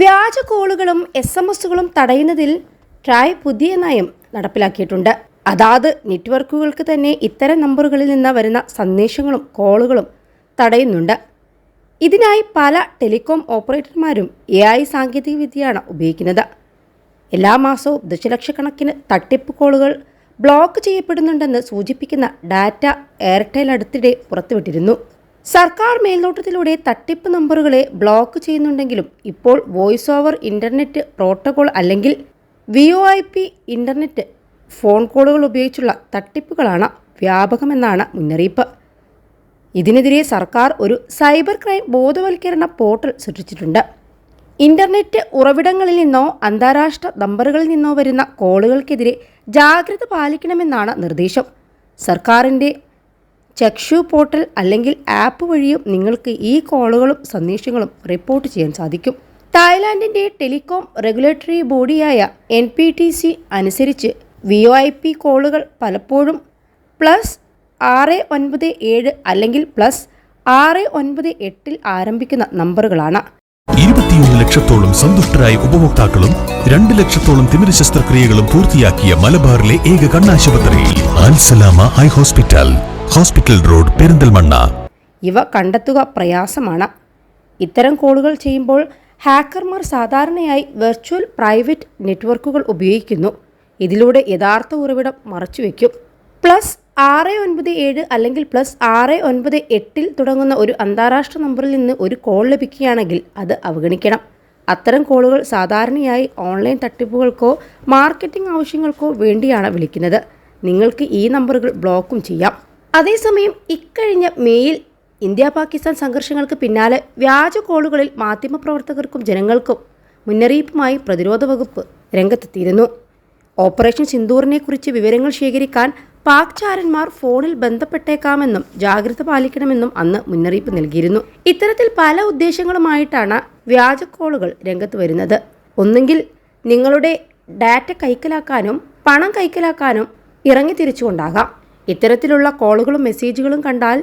വ്യാജ കോളുകളും S M എസുകളും തടയുന്നതിൽ ട്രായ് പുതിയ നയം നടപ്പിലാക്കിയിട്ടുണ്ട്. അതാത് നെറ്റ്വർക്കുകൾക്ക് തന്നെ ഇത്തരം നമ്പറുകളിൽ നിന്ന് വരുന്ന സന്ദേശങ്ങളും കോളുകളും തടയുന്നുണ്ട്. ഇതിനായി പല ടെലികോം ഓപ്പറേറ്റർമാരും എ ഐ സാങ്കേതികവിദ്യയാണ് ഉപയോഗിക്കുന്നത്. എല്ലാ മാസവും ദശലക്ഷക്കണക്കിന് തട്ടിപ്പ് കോളുകൾ ബ്ലോക്ക് ചെയ്യപ്പെടുന്നുണ്ടെന്ന് സൂചിപ്പിക്കുന്ന ഡാറ്റ എയർടെൽ അടുത്തിടെ പുറത്തുവിട്ടിരുന്നു. സർക്കാർ മേൽനോട്ടത്തിലൂടെ തട്ടിപ്പ് നമ്പറുകളെ ബ്ലോക്ക് ചെയ്യുന്നുണ്ടെങ്കിലും ഇപ്പോൾ വോയിസ് ഓവർ ഇന്റർനെറ്റ് പ്രോട്ടോകോൾ അല്ലെങ്കിൽ V O I P internet phone കോളുകൾ ഉപയോഗിച്ചുള്ള തട്ടിപ്പുകളാണ് വ്യാപകമെന്നാണ് മുന്നറിയിപ്പ്. ഇതിനെതിരെ സർക്കാർ ഒരു സൈബർ ക്രൈം ബോധവൽക്കരണ പോർട്ടൽ സൃഷ്ടിച്ചിട്ടുണ്ട്. ഇന്റർനെറ്റ് ഉറവിടങ്ങളിൽ നിന്നോ അന്താരാഷ്ട്ര നമ്പറുകളിൽ നിന്നോ വരുന്ന കോളുകൾക്കെതിരെ ജാഗ്രത പാലിക്കണമെന്നാണ് നിർദ്ദേശം. സർക്കാരിന്റെ ചക്ഷു പോർട്ടൽ അല്ലെങ്കിൽ ആപ്പ് വഴിയും നിങ്ങൾക്ക് ഈ കോളുകളും സന്ദേശങ്ങളും റിപ്പോർട്ട് ചെയ്യാൻ സാധിക്കും. തായ്ലാന്റിന്റെ ടെലികോം റെഗുലേറ്ററി ബോഡിയായ എൻ പി ടി സി അനുസരിച്ച് വി ഒ ഐ പി കോളുകൾ പലപ്പോഴും പ്ലസ് ആറ് ഒൻപത് ഏഴ് അല്ലെങ്കിൽ പ്ലസ് ആറ് ഒൻപത് എട്ടിൽ ആരംഭിക്കുന്ന നമ്പറുകളാണ്. ഇരുപത്തിയൊന്ന് ലക്ഷത്തോളം സന്തുഷ്ടരായ ഉപഭോക്താക്കളും രണ്ട് ലക്ഷത്തോളം തിമിര ശസ്ത്രക്രിയകളും പൂർത്തിയാക്കിയ മലബാറിലെ ഏക കണ്ണാശുപത്രി eye hospital. Hospital road Perinthalmanna. ഇവ കണ്ടെത്തുക പ്രയാസമാണ്. ഇത്തരം കോളുകൾ ചെയ്യുമ്പോൾ ഹാക്കർമാർ സാധാരണയായി വെർച്വൽ പ്രൈവറ്റ് നെറ്റ്വർക്കുകൾ ഉപയോഗിക്കുന്നു. ഇതിലൂടെ യഥാർത്ഥ ഉറവിടം മറച്ചുവെക്കും പ്ലസ് ആറ് ഒൻപത് ഏഴ് അല്ലെങ്കിൽ പ്ലസ് ആറ് ഒൻപത് എട്ടിൽ തുടങ്ങുന്ന ഒരു അന്താരാഷ്ട്ര നമ്പറിൽ നിന്ന് ഒരു കോൾ ലഭിക്കുകയാണെങ്കിൽ അത് അവഗണിക്കണം. അത്തരം കോളുകൾ സാധാരണയായി ഓൺലൈൻ തട്ടിപ്പുകൾക്കോ മാർക്കറ്റിംഗ് ആവശ്യങ്ങൾക്കോ വേണ്ടിയാണ് വിളിക്കുന്നത്. നിങ്ങൾക്ക് ഈ നമ്പറുകൾ ബ്ലോക്കും ചെയ്യാം. അതേസമയം ഇക്കഴിഞ്ഞ മേയിൽ ഇന്ത്യ പാകിസ്ഥാൻ സംഘർഷങ്ങൾക്ക് പിന്നാലെ വ്യാജ കോളുകളിൽ മാധ്യമപ്രവർത്തകർക്കും ജനങ്ങൾക്കും മുന്നറിയിപ്പുമായി പ്രതിരോധ വകുപ്പ് രംഗത്തെത്തിയിരുന്നു. ഓപ്പറേഷൻ സിന്ദൂറിനെക്കുറിച്ച് വിവരങ്ങൾ ശേഖരിക്കാൻ പാക് ചാരന്മാർ ഫോണിൽ ബന്ധപ്പെട്ടേക്കാമെന്നും ജാഗ്രത പാലിക്കണമെന്നും അന്ന് മുന്നറിയിപ്പ് നൽകിയിരുന്നു. ഇത്തരത്തിൽ പല ഉദ്ദേശങ്ങളുമായിട്ടാണ് വ്യാജ കോളുകൾ രംഗത്ത് വരുന്നത്. ഒന്നുകിൽ നിങ്ങളുടെ ഡാറ്റ കൈക്കലാക്കാനും പണം കൈക്കലാക്കാനും ഇറങ്ങി തിരിച്ചുകൊണ്ടാകാം ഇത്തരത്തിലുള്ള കോളുകളും മെസ്സേജുകളും കണ്ടാൽ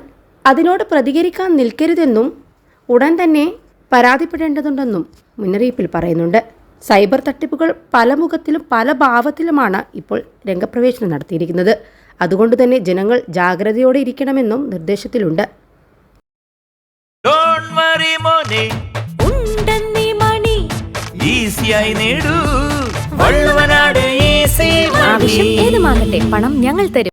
അതിനോട് പ്രതികരിക്കാൻ നിൽക്കരുതെന്നും ഉടൻ തന്നെ പരാതിപ്പെടേണ്ടതുണ്ടെന്നും മുന്നറിയിപ്പിൽ പറയുന്നുണ്ട്. സൈബർ തട്ടിപ്പുകൾ പല മുഖത്തിലും പല ഭാവത്തിലുമാണ് ഇപ്പോൾ രംഗപ്രവേശനം നടത്തിയിരിക്കുന്നത്. അതുകൊണ്ട് തന്നെ ജനങ്ങൾ ജാഗ്രതയോടെ ഇരിക്കണമെന്നും നിർദ്ദേശത്തിലുണ്ട്. ഡോണ്ട് വറി മോനെ. ഉണ്ടെന്നീ മണി. ഈസിയായി നേടൂ. വള്ളുവനാട് ഈസി ആവശ്യം ഏതുമാകട്ടെ പണം ഞങ്ങൾ തരും.